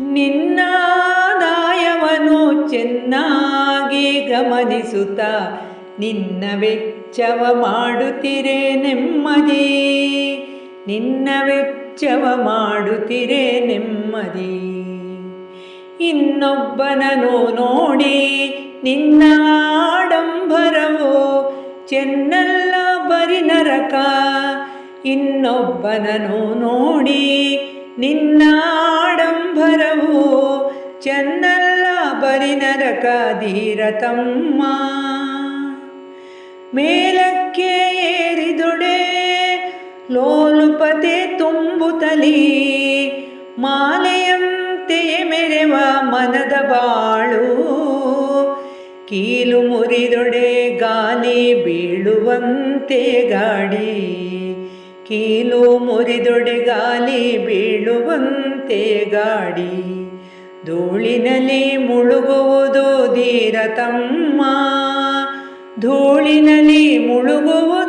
ನಿನ್ನಾದಾಯವನ್ನು ಚೆನ್ನಾಗಿ ಗಮನಿಸುತ್ತ ನಿನ್ನ ವೆಚ್ಚವ ಮಾಡುತ್ತಿರೆ ನೆಮ್ಮದಿ ನಿನ್ನ ವೆಚ್ಚವ ಮಾಡುತ್ತಿರೆ ನೆಮ್ಮದಿ ಇನ್ನೊಬ್ಬನನು ನೋಡಿ ನಿನ್ನ ಆಡಂಬರವು ಚೆನ್ನಲ್ಲ ಬರಿ ನರಕ. ಇನ್ನೊಬ್ಬನನು ನೋಡಿ ನಿನ್ನ ಚೆನ್ನಲ್ಲ ಬರಿ ನರಕ ಧೀರತಮ್ಮ. ಮೇಲಕ್ಕೆ ಏರಿದೊಡೆ ಲೋಲುಪತೆ ತುಂಬುತ್ತಲೀ ಮಾಲೆಯಂತೆ ಮೆರೆವ ಮನದ ಬಾಳು. ಕೀಲು ಮುರಿದೊಡೆ ಗಾಲಿ ಬೀಳುವಂತೆ ಗಾಡಿ. ಕೀಲು ಮುರಿದೊಡೆ ಗಾಲಿ ಬೀಳುವಂತೆ ಗಾಡಿ. ಧೂಳಿನಲ್ಲಿ ಮುಳುಗುವುದು ಧೀರತಮ್ಮ. ಧೂಳಿನಲ್ಲಿ ಮುಳುಗುವುದು